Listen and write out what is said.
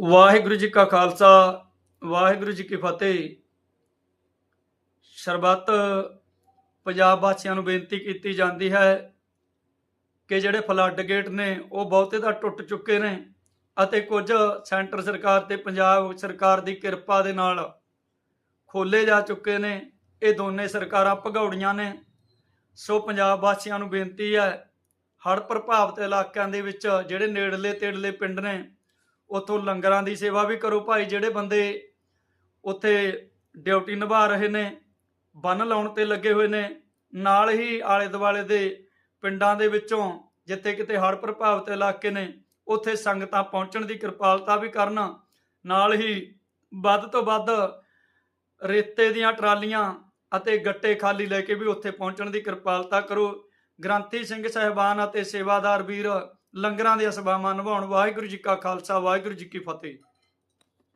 ਵਾਹਿਗੁਰੂ ਜੀ ਕਾ ਖਾਲਸਾ, ਵਾਹਿਗੁਰੂ ਜੀ ਕੀ ਫਤਿਹ। ਸਰਬੱਤ ਪੰਜਾਬ ਵਾਸੀਆਂ ਨੂੰ ਬੇਨਤੀ ਕੀਤੀ ਜਾਂਦੀ ਹੈ ਕਿ ਜਿਹੜੇ ਫਲੱਡ ਗੇਟ ਨੇ, ਉਹ ਬਹੁਤੇ ਤਾਂ ਟੁੱਟ ਚੁੱਕੇ ਨੇ ਅਤੇ ਕੁਝ ਸੈਂਟਰ ਸਰਕਾਰ ਤੇ ਪੰਜਾਬ ਸਰਕਾਰ ਦੀ ਕਿਰਪਾ ਦੇ ਨਾਲ ਖੋਲੇ ਜਾ ਚੁੱਕੇ ਨੇ। ਇਹ ਦੋਨੇ ਸਰਕਾਰਾਂ ਭਗੌੜੀਆਂ ਨੇ। ਸੋ ਪੰਜਾਬ ਵਾਸੀਆਂ ਨੂੰ ਬੇਨਤੀ ਹੈ, ਹੜ੍ਹ ਪ੍ਰਭਾਵਿਤ ਇਲਾਕਿਆਂ ਦੇ ਵਿੱਚ ਜਿਹੜੇ ਨੇੜਲੇ ਤੇੜਲੇ ਪਿੰਡ ਨੇ ਉੱਥੋਂ ਲੰਗਰਾਂ ਦੀ ਸੇਵਾ ਵੀ ਕਰੋ ਭਾਈ, ਜਿਹੜੇ ਬੰਦੇ ਉੱਥੇ ਡਿਊਟੀ ਨਿਭਾ ਰਹੇ ਨੇ, ਬੰਨ ਲਾਉਣ ਤੇ ਲੱਗੇ ਹੋਏ ਨੇ, ਨਾਲ ਹੀ ਆਲੇ ਦੁਆਲੇ ਦੇ ਪਿੰਡਾਂ ਦੇ ਵਿੱਚੋਂ ਜਿੱਥੇ ਕਿਤੇ ਹੜ੍ਹ ਪ੍ਰਭਾਵਿਤ ਇਲਾਕੇ ਨੇ, ਉੱਥੇ ਸੰਗਤਾਂ ਪਹੁੰਚਣ ਦੀ ਕਿਰਪਾਲਤਾ ਵੀ ਕਰਨ, ਨਾਲ ਹੀ ਵੱਧ ਤੋਂ ਵੱਧ ਰੇਤੇ ਦੀਆਂ ਟਰਾਲੀਆਂ ਅਤੇ ਗੱਟੇ ਖਾਲੀ ਲੈ ਕੇ ਵੀ ਉੱਥੇ ਪਹੁੰਚਣ ਦੀ ਕਿਰਪਾਲਤਾ ਕਰੋ। ਗ੍ਰੰਥੀ ਸਿੰਘ ਸਹਿਬਾਨ ਅਤੇ ਸੇਵਾਦਾਰ ਵੀਰ ਲੰਗਰਾਂ ਦੀਆਂ ਅਸਬਾਵਾਂ ਨਿਭਾਉਣ। ਵਾਹਿਗੁਰੂ ਜੀ ਕਾ ਖਾਲਸਾ ਵਾਹਿਗੁਰੂ ਜੀ ਕੀ ਫਤਿਹ।